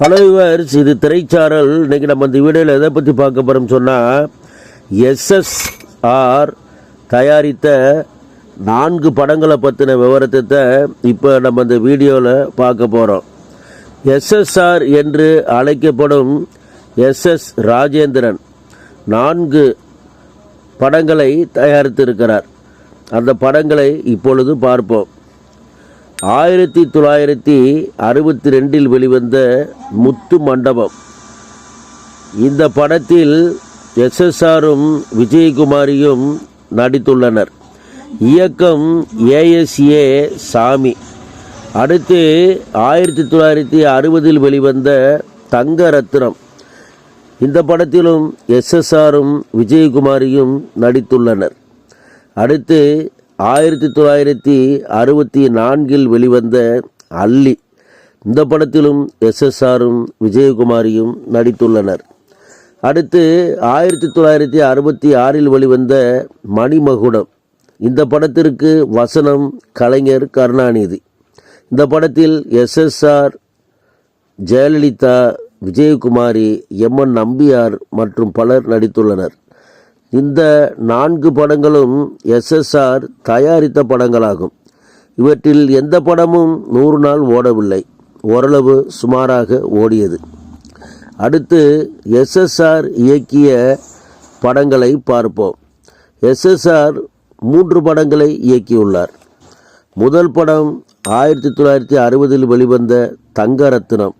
Hello viewers இது திரைச்சாரல். இன்னைக்கு நம்ம இந்த வீடியோவில் எதை பற்றி பார்க்க போகிறோம் சொன்னால் எஸ்எஸ்ஆர் தயாரித்த நான்கு படங்களை பற்றின விவரத்தை இப்போ நம்ம இந்த வீடியோவில் பார்க்க போகிறோம் எஸ்எஸ்ஆர் என்று அழைக்கப்படும் எஸ்எஸ் ராஜேந்திரன் நான்கு படங்களை தயாரித்திருக்கிறார். அந்த படங்களை இப்பொழுது பார்ப்போம். ஆயிரத்தி தொள்ளாயிரத்தி அறுபத்தி ரெண்டில் வெளிவந்த முத்து மண்டபம். இந்த படத்தில் எஸ்எஸ்ஆரும் விஜயகுமாரியும் நடித்துள்ளனர். இயக்கம் ஏஎஸ்ஏ சாமி. அடுத்து ஆயிரத்தி தொள்ளாயிரத்தி அறுபதில் வெளிவந்த தங்க ரத்னம் இந்த படத்திலும் எஸ்எஸ்ஆரும் விஜயகுமாரியும் நடித்துள்ளனர். அடுத்து ஆயிரத்தி தொள்ளாயிரத்தி அறுபத்தி நான்கில் வெளிவந்த அல்லி. இந்த படத்திலும் எஸ்எஸ்ஆரும் விஜயகுமாரியும் நடித்துள்ளனர். அடுத்து ஆயிரத்தி தொள்ளாயிரத்தி அறுபத்தி ஆறில் வெளிவந்த மணிமகுடம். இந்த படத்திற்கு வசனம் கலைஞர் கருணாநிதி. இந்த படத்தில் SSR Jayalalithaa Vijayakumari M N Nambiar மற்றும் பலர் நடித்துள்ளனர். இந்த நான்கு படங்களும் எஸ்எஸ்ஆர் தயாரித்த படங்களாகும். இவற்றில் எந்த படமும் நூறு நாள் ஓடவில்லை. ஓரளவு சுமாராக ஓடியது. அடுத்து எஸ்எஸ்ஆர் இயக்கிய படங்களை பார்ப்போம். எஸ்எஸ்ஆர் மூன்று படங்களை இயக்கியுள்ளார். முதல் படம் ஆயிரத்தி தொள்ளாயிரத்தி அறுபதில் வெளிவந்த தங்க ரத்னம்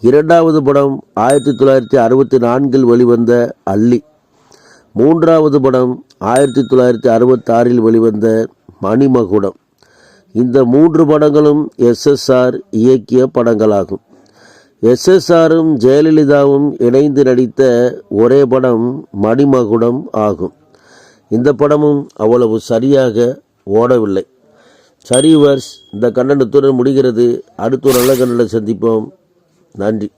இரண்டாவது படம் ஆயிரத்தி தொள்ளாயிரத்தி அறுபத்தி நான்கில் வெளிவந்த அல்லி. மூன்றாவது படம் ஆயிரத்தி தொள்ளாயிரத்தி அறுபத்தாறில் வெளிவந்த மணிமகுடம். இந்த மூன்று படங்களும் எஸ்எஸ்ஆர் இயக்கிய படங்களாகும். எஸ்எஸ்ஆரும் ஜெயலலிதாவும் இணைந்து நடித்த ஒரே படம் மணிமகுடம் ஆகும். இந்த படமும் அவ்வளவு சரியாக ஓடவில்லை. சரி வர்ஸ் இந்த கண்டனத்துடன் முடிகிறது. அடுத்த ஒரு நல்ல கண்டனை சந்திப்போம். நன்றி.